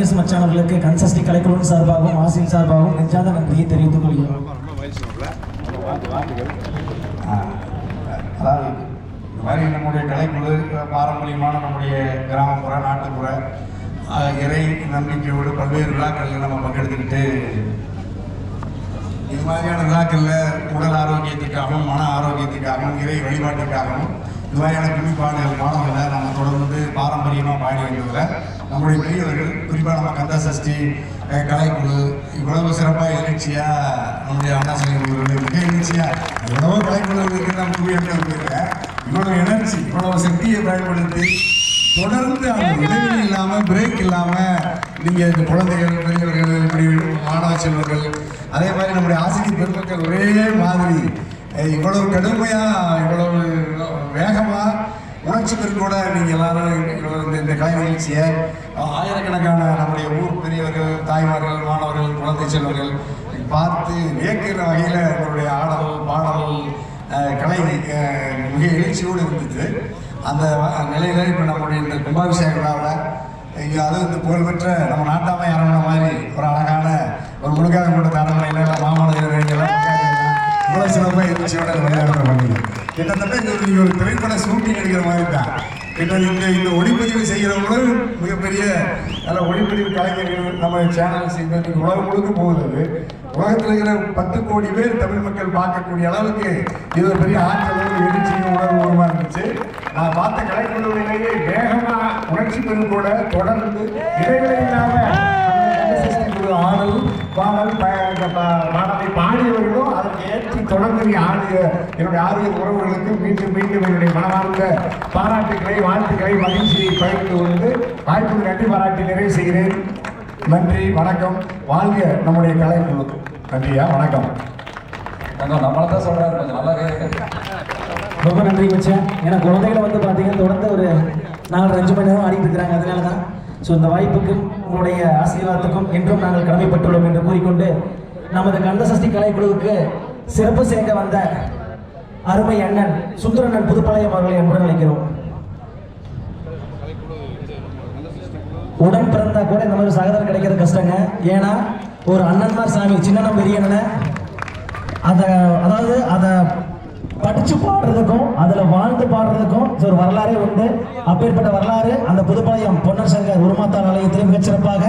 தமிழரசு மச்சானர்களுக்கு கன்சஸ்டி கலைக்குழுவின் சார்பாகவும் ஆசிரியர் சார்பாகவும் நெஞ்சாத நன்றியை தெரிவித்துக் கொள்கிறோம். அதாவது இந்த மாதிரி நம்முடைய கலைக்குழு பாரம்பரியமான நம்முடைய கிராமப்புற நாட்டுப்புற இறை நம்பிக்கையோடு பல்வேறு விழாக்களில் நம்ம பங்கெடுத்துக்கிட்டு இது மாதிரியான விழாக்களில் உடல் ஆரோக்கியத்துக்காகவும் மன ஆரோக்கியத்துக்காகவும் இறை வழிபாட்டுக்காகவும் இது மாதிரியான பாடல் மாணவர்களை நம்ம தொடர்ந்து பாரம்பரியமாக பாடி வந்ததில் நம்முடைய பெரியவர்கள் குறிப்பாக நம்ம கந்த சஷ்டி கலைக்குழு இவ்வளவு சிறப்பாக எழுச்சியாக நம்முடைய அண்ணா மிக எழுச்சியாக எவ்வளவோ கலைக்குழு நான் நம்ம புவியங்கள் இவ்வளவு எனர்ஜி இவ்வளவு சக்தியை பயன்படுத்தி தொடர்ந்து அந்த இடைவெளி இல்லாமல் பிரேக் இல்லாமல் நீங்கள் இந்த குழந்தைகள் பெரியவர்கள் இப்படி மாணவ செல்வர்கள் அதே மாதிரி நம்முடைய ஆசிரியர் பெருமக்கள் ஒரே மாதிரி. இவ்வளவு கடுமையாக இவ்வளவு வேகமாக உணர்ச்சி பெருக்கோட நீங்கள் எல்லாரும் இந்த இந்த கலை நிகழ்ச்சியை ஆயிரக்கணக்கான நம்முடைய ஊர் பெரியவர்கள் தாய்மார்கள் மாணவர்கள் குழந்தை செல்வர்கள் பார்த்து வியக்கிற வகையில் நம்மளுடைய ஆடல் பாடல் கலை மிக எழுச்சியோடு இருந்துச்சு அந்த வ- நிலையில இப்போ நம்முடைய இந்த கும்பாபிஷேக விழாவில் இங்கே அது வந்து புகழ்பெற்ற நம்ம நாட்டாமை அரண்மனை மாதிரி ஒரு அழகான ஒரு முழுக்காக கூட அரண்மனையில் மாமல்லர் இவ்வளோ சிறப்பாக எழுச்சியோட விளையாடுற பண்டிகை கிட்டத்தட்ட இது ஒரு நீங்கள் ஒரு திரைப்பட ஷூட்டிங் எடுக்கிற மாதிரி தான். கிட்ட இந்த இந்த ஒளிப்பதிவு செய்கிறவங்களும் மிகப்பெரிய நல்ல ஒளிப்பதிவு கலைஞர்கள் நம்ம சேனல் செய்து உலகம் முழுக்க போகுது உலகத்தில் இருக்கிற பத்து கோடி பேர் தமிழ் மக்கள் பார்க்கக்கூடிய அளவுக்கு இது ஒரு பெரிய ஆற்றலும் எழுச்சியும் உணர்வுமா இருந்துச்சு. நான் பார்த்த கலைக்குழுவிலேயே வேகமாக உணர்ச்சி பெருங்கூட தொடர்ந்து இடைவெளி இல்லாமல் அந்த பாடல் பாடலை பாடியவர்களும் அதற்கு ஏற்றி தொடர்ந்து ஆடிய என்னுடைய ஆரிய உறவுகளுக்கு மீண்டும் மீண்டும் என்னுடைய மனமார்ந்த பாராட்டுக்களை வாழ்த்துக்களை மகிழ்ச்சியை பகிர்ந்து கொண்டு வாய்ப்புக்கு நன்றி பாராட்டி நிறைவு செய்கிறேன். நன்றி வணக்கம். வாழ்க நம்முடைய கலைக்குழு நன்றியா வணக்கம். கொஞ்சம் நம்மளை தான் சொல்கிறாரு கொஞ்சம் நல்லா கேட்க ரொம்ப நன்றி மச்சான். ஏன்னா குழந்தைகளை வந்து பார்த்தீங்கன்னா தொடர்ந்து ஒரு நாலு அஞ்சு மணி நேரம் ஆடிட்டு இருக்கிறாங்க. அதனால தான் ஸோ இந்த வாய்ப்புக்கும் உங்களுடைய ஆசீர்வாதத்துக்கும் என்றும் நாங்கள் கடமைப்பட்டுள்ளோம் என்று கூறிக்கொண்டு நமது கந்தசஷ்டி கலைக்குழுவுக்கு சிறப்பு சேர்க்க வந்த அருமை அண்ணன் சுந்தரண்ணன் புதுப்பாளையம் அவர்களை அன்புடன் அழைக்கிறோம் உடன் பிறந்தா கூட இந்த மாதிரி சகோதரர் கிடைக்கிறது கஷ்டங்க. ஏன்னா ஒரு அண்ணன்மார் சாமி சின்னண்ணன் பெரிய அண்ணனை அதை அதாவது அதை படிச்சு பாடுறதுக்கும் அதுல வாழ்ந்து பாடுறதுக்கும் ஒரு வரலாறே உண்டு. அப்பேற்பட்ட வரலாறு அந்த புதுப்பாளையம் பொன்னர் சங்கர் உருமாத்தா நிலையத்திலே மிகச்சிறப்பாக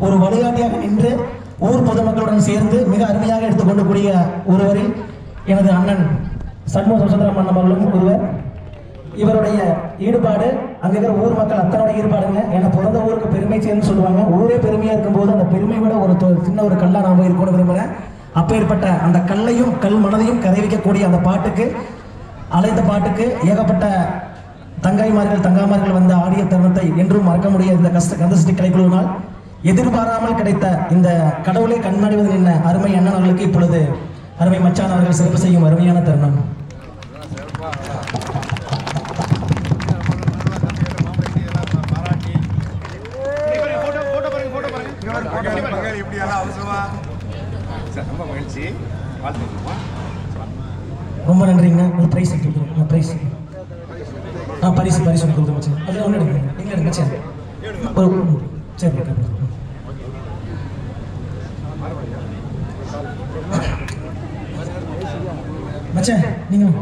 ஒரு வழிகாட்டியாக நின்று ஊர் பொதுமக்களுடன் சேர்ந்து மிக அருமையாக எடுத்துக்கொண்டு கூடிய ஒருவரில் எனது அண்ணன் சண்முக சுசந்திரம் அண்ணன் அவர்களும் ஒருவர். இவருடைய ஈடுபாடு அங்கே இருக்கிற ஊர் மக்கள் அத்தனோட ஈடுபாடுங்க. ஏன்னா பிறந்த ஊருக்கு பெருமை சேர்ந்து சொல்லுவாங்க. ஊரே பெருமையா இருக்கும்போது அந்த பெருமை விட ஒரு தொ- சின்ன ஒரு கல்லா நாம இருக்கணும்னு விரும்புகிறேன் அப்பேற்பட்ட அந்த கல்லையும் கல் மனதையும் கரைவிக்கக்கூடிய அந்த பாட்டுக்கு அழைத்த பாட்டுக்கு ஏகப்பட்ட தங்காய்மார்கள் தங்காமார்கள் வந்த ஆடிய தருணத்தை என்றும் மறக்க முடியாத இந்த கஷ்ட கந்தசஷ்டி கலைக்குழுவினால் எதிர்பாராமல் கிடைத்த இந்த கடவுளை கண்ணடைவது நின்ன அருமை அண்ணன் அவர்களுக்கு இப்பொழுது அருமை மச்சான் அவர்கள் சிறப்பு செய்யும் அருமையான தருணம் ரொம்ப மகிழ்ச்சி. வாழ்த்துக்கோமா ரொம்ப நன்றிங்க ஒரு ப்ரைஸ் கொடுக்குறோம் ப்ரைஸ் ஆ பரிசு பரிசு அதில் ஒன்று எடுங்க. எடுங்க ஒரு சரி ஓகே மச்சான் நீங்கள்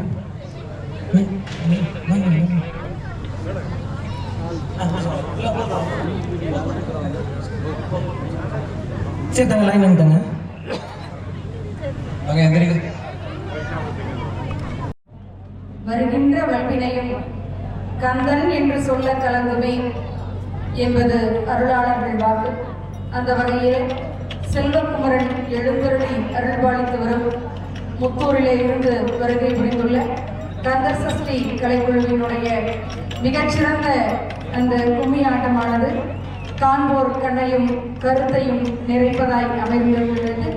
சரி தாங்க லைன் வந்துட்டாங்க கந்தன் என்று சொல்ல கலங்குமே என்பது அருளாளர்கள் வாக்கு. அந்த வகையில் செல்வக்குமரன் எழுந்தருளி அருள்பாலித்து வரும் முத்தூரிலே இருந்து வருகை புரிந்துள்ள கந்தர் சஷ்டி கலைக்குழுவினுடைய மிகச்சிறந்த அந்த கும்மி ஆட்டமானது காண்போர் கண்ணையும் கருத்தையும் நிறைப்பதாய் அமைந்துள்ளது.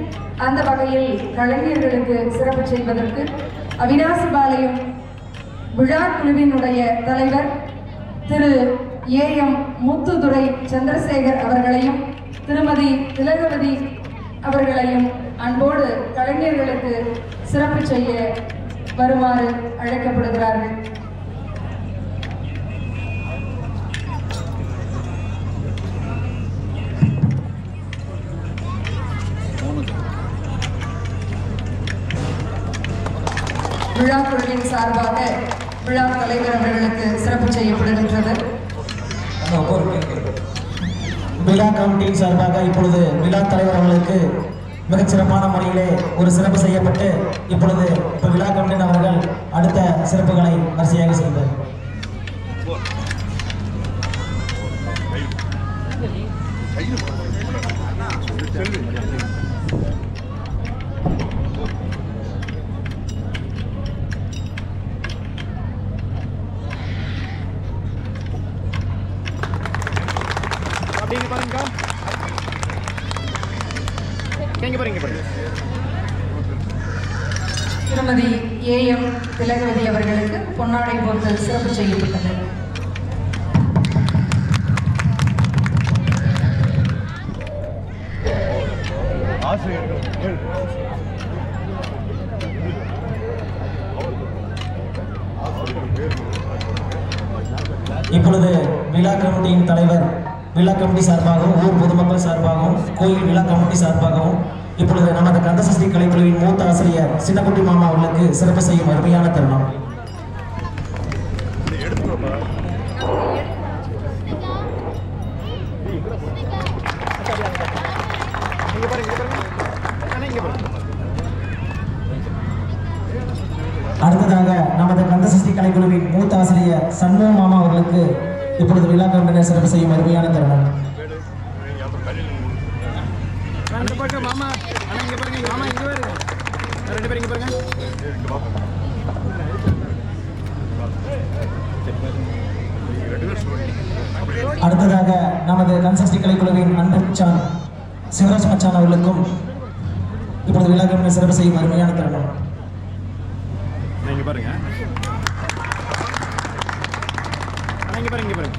அந்த வகையில் கலைஞர்களுக்கு சிறப்பு செய்வதற்கு அவினாசி பாளையம் விழா குழுவினுடைய தலைவர் திரு ஏ எம் முத்துதுரை சந்திரசேகர் அவர்களையும் திருமதி திலகவதி அவர்களையும் அன்போடு கலைஞர்களுக்கு சிறப்பு செய்ய வருமாறு அழைக்கப்படுகிறார்கள். விழாக்குழுவின் சார்பாக விழா தலைவர் அவர்களுக்கு சிறப்பு செய்யப்படுகின்றது. விழா கமிட்டியின் சார்பாக இப்பொழுது விழா தலைவர் அவர்களுக்கு மிகச் சிறப்பான முறையிலே ஒரு சிறப்பு செய்யப்பட்டு இப்பொழுது இப்போ விழா கமிட்டியின் அவர்கள் அடுத்த சிறப்புகளை வரிசையாக செய்தார் அப்படிங்க கமிட்டியின் தலைவர் விழா கமிட்டி சார்பாகவும் ஊர் பொதுமக்கள் சார்பாகவும் கோயில் விழா கமிட்டி சார்பாகவும் இப்பொழுது நமது கந்தசஷ்டி கலைக்குழுவின் மூத்த ஆசிரியர் சின்னக்குட்டி மாமா அவர்களுக்கு சிறப்பு செய்யும் அருமையான தருணம். இப்பொழுது விழா கமிட்டினர் சிறப்பு செய்யும் அருமையான தருணம்? அடுத்ததாக நமது கன்சஸ்டி கலைக்குழுவின் அன்பு மச்சான் சிவராஜ் மச்சான் அவர்களுக்கும் இப்பொழுது விழா கமிட்டி சிறப்பு செய்யும் அருமையான தருணம் அண்ணா, இங்க பாருங்க அண்ணா இங்க பாருங்க இங்க பாருங்க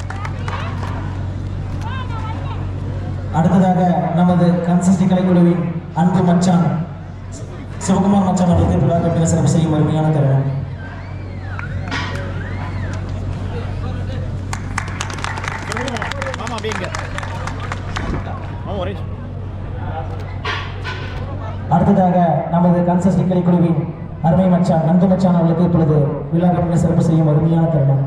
அடுத்ததாக நமது கன்சஸ்டி கலைக்குழுவின் அன்பு மச்சான் சிவகுமார் மச்சான் அவர்களுக்கு விழா கமிட்டி சிறப்பு செய்யும் அருமையான தருணம். அடுத்ததாக நமது கன்சஸ்டி கலைக்குழுவின் அருமை மச்சான் நந்து மச்சான் அவர்களுக்கு இப்பொழுது விழா கமிட்டி சிறப்பு செய்யும் அருமையான தருணம்.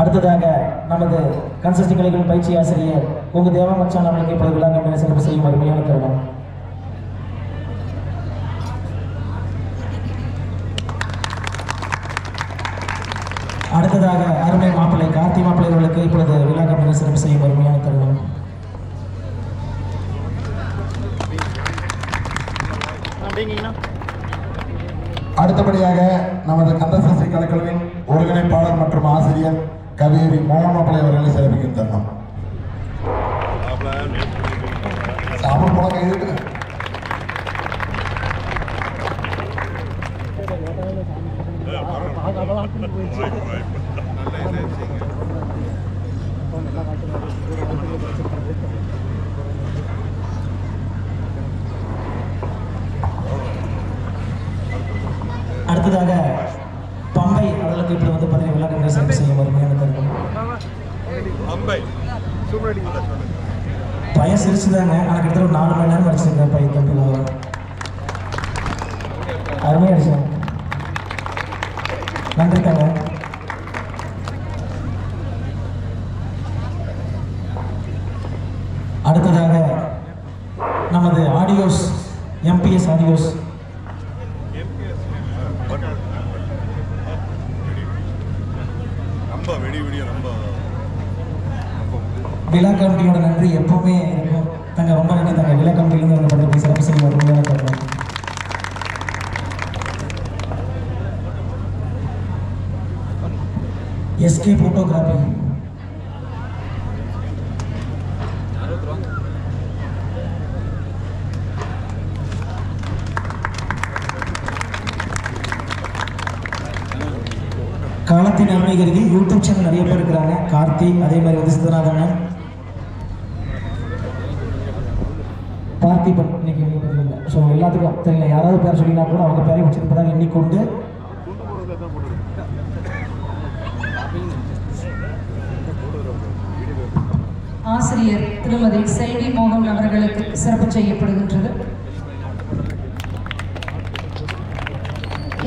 அடுத்ததாக நமது கன்சஸ்டி கலைகள் பயிற்சி ஆசிரியர் உங்க தேவா மச்சான் அவர்களுக்கு இப்பொழுது விழா கம்பெனி சிறப்பு செய்யும் அருமையான தருணம். அடுத்ததாக அருமை மாப்பிள்ளை கார்த்தி மாப்பிள்ளை அவர்களுக்கு இப்பொழுது விழா கம்பெனி சிறப்பு செய்யும் அருமையான தருணம். அடுத்தபடியாக நமது கந்தசஸ்தி கலைக்குழுவின் ஒருங்கிணைப்பாளர் மற்றும் ஆசிரியர் கவியரி மோகன் மாப்பிள்ளை அவர்களை சிறப்பிக்கும் தருணம். சாப்பிட போல கை இருக்கு அடுத்ததாக பம்பை அவர்களுக்கு இப்படி வந்து பதினேழு விழா கமிட்டி சிறப்பு செய்யும் அருமையான தருணம் சூப்பர் அடிங்க பையன் சிரிச்சுதாங்க. ஆனால் கிட்டத்தட்ட ஒரு நாலு மணி நேரம் அடிச்சிருந்தேன் பையன் தம்பி நான் அருமையாக அடிச்சேன் நன்றி தாங்க. அடுத்ததாக நமது ஆடியோஸ் எம்பிஎஸ் ஆடியோஸ். ரொம்ப வெடி வெடிய ரொம்ப விழா கமிட்டியோட நன்றி எப்பவுமே இருக்கும். தங்க ரொம்ப நன்றி. தங்க விழா கமிட்டியிலேருந்து வந்து பண்ணுறது சிறப்பு செய்ய வருமையான தருவோம் எஸ்கே ஃபோட்டோகிராஃபி காலத்தின் அருமை கருதி யூடியூப் சேனல் நிறைய பேர் இருக்கிறாங்க. கார்த்தி அதே மாதிரி வந்து சித்தநாதன் பார்த்திபன் இன்னைக்கு இல்லை ஸோ எல்லாத்துக்கும் தெரியல யாராவது பேர் சொல்லினா கூட அவங்க பேரை வச்சிருப்பதாக எண்ணிக்கொண்டு. ஆசிரியர் திருமதி செல்வி மோகன் அவர்களுக்கு சிறப்பு செய்யப்படுகின்றது.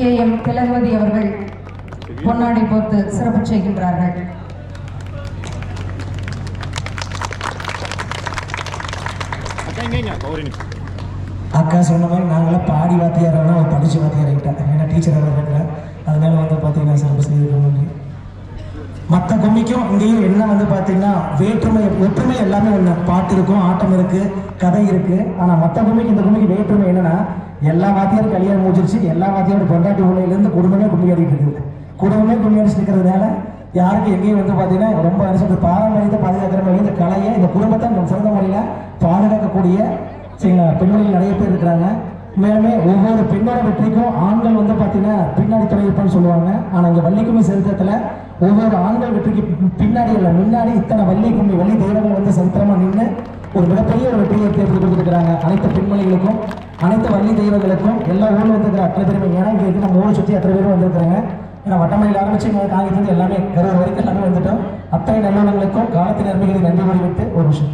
ஏ எம் திலகவதி அவர்கள் பொன்னாடை போர்த்து சிறப்பு செய்கின்றார்கள். எங்கேங்க கௌரினி அக்கா சொன்ன மாதிரி நாங்களாம் பாடி வாத்தியாரெல்லாம் ஒரு படிச்சு வாத்தியார் ஆகிட்டேன் ஏன்னா டீச்சர் அவர் அதனால வந்து பார்த்தீங்கன்னா சிறப்பு செய்திருக்க நன்றி மற்ற கும்மிக்கும் இங்கேயும் என்ன வந்து பார்த்தீங்கன்னா வேற்றுமை ஒற்றுமை எல்லாமே ஒன்று பாட்டு இருக்கும் ஆட்டம் இருக்கு கதை இருக்கு. ஆனால் மற்ற கும்மிக்கு இந்த கும்மிக்கு வேற்றுமை என்னன்னா எல்லா வாத்தியாரும் கல்யாணம் முடிச்சிருச்சு எல்லா வாத்தியாரோட பொண்டாட்டி உலையிலேருந்து குடும்பமே கும்மி ஆடிட்டு இருக்குது. குடும்பமே கும்மி அடிச்சு இருக்கிறதுனால யாருக்கும் எங்கேயும் வந்து பார்த்தீங்கன்னா ரொம்ப என்ன பாரம்பரியத்தை பாதுகாக்கிற மாதிரி இந்த கலையை இந்த குடும்பத்தை நம்ம சிறந்த முறையில் பாதுகாக்கக்கூடிய சரிங்களா பெண்கள் நிறைய பேர் இருக்கிறாங்க. மேலுமே ஒவ்வொரு பெண்ணோட வெற்றிக்கும் ஆண்கள் வந்து பார்த்தீங்கன்னா பின்னாடி துணை இருப்பான்னு சொல்லுவாங்க. ஆனால் இங்கே வள்ளிக்கும்மி சரித்திரத்தில் ஒவ்வொரு ஆண்கள் வெற்றிக்கு பின்னாடி இல்லை முன்னாடி இத்தனை வள்ளி கும்மி வள்ளி தெய்வங்கள் வந்து சரித்திரமாக நின்று ஒரு மிகப்பெரிய ஒரு வெற்றியை தேர்ந்து கொடுத்துருக்குறாங்க. அனைத்து பெண்மணிகளுக்கும் அனைத்து வள்ளி தெய்வங்களுக்கும் எல்லா ஊரில் வந்துருக்கிற அத்தனை பேருமே ஏன்னா இங்கே இருக்க நம்ம ஊரை சுற்றி அத்தனை பேரும் வந்துருக்குறாங்க. ஏன்னா வட்டமலையில் ஆரம்பிச்சு இங்கே காங்கிருந்து எல்லாமே கரூர் வரைக்கும் எல்லாமே வந்துட்டோம். அத்தனை நல்லவங்களுக்கும் காலத்தின் நன்மைகளை நன்றி கூறிவிட்டு ஒரு விஷயம்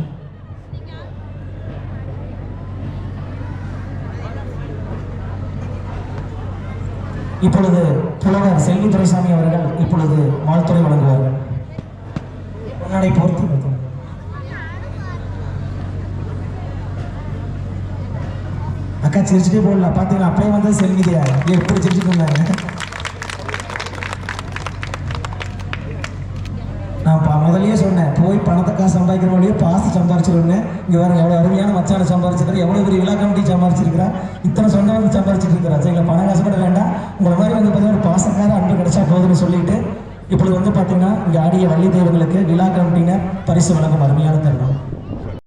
இப்பொழுது புலவர் செல்வி துரைசாமி அவர்கள் இப்பொழுது வாழ்த்துறை வழங்குவார்கள். முன்னாடி போர்த்தி அக்கா சிரிச்சுட்டே போடல பாத்தீங்களா? அப்படியே வந்து செல்விதையா? எப்படி சிரிச்சுட்டு இருந்தாங்க? முதலே சொன்னேன் போய் பணத்துக்காக சம்பாதிக்கிற வழியே பாச சம்பாரிச்சிருவேன் இங்கே வேறு எவ்வளோ அருமையான மச்சான சம்பாரிச்சிருக்கிறேன் எவ்வளோ பெரிய விழா கமிட்டி சம்பாரிச்சிருக்கிறா இத்தனை சொந்த வந்து சம்பாரிச்சிட்டு இருக்கிறா சரிங்களா பணம் காசு கூட வேண்டாம். உங்களை மாதிரி வந்து பார்த்தீங்கன்னா ஒரு பாசக்கார அன்பு கிடைச்சா போதும்னு சொல்லிட்டு இப்படி வந்து பார்த்தீங்கன்னா இங்கே ஆடிய வள்ளி தெய்வங்களுக்கு விழா கமிட்டினர் பரிசு வழங்கும் அருமையான தருணம்.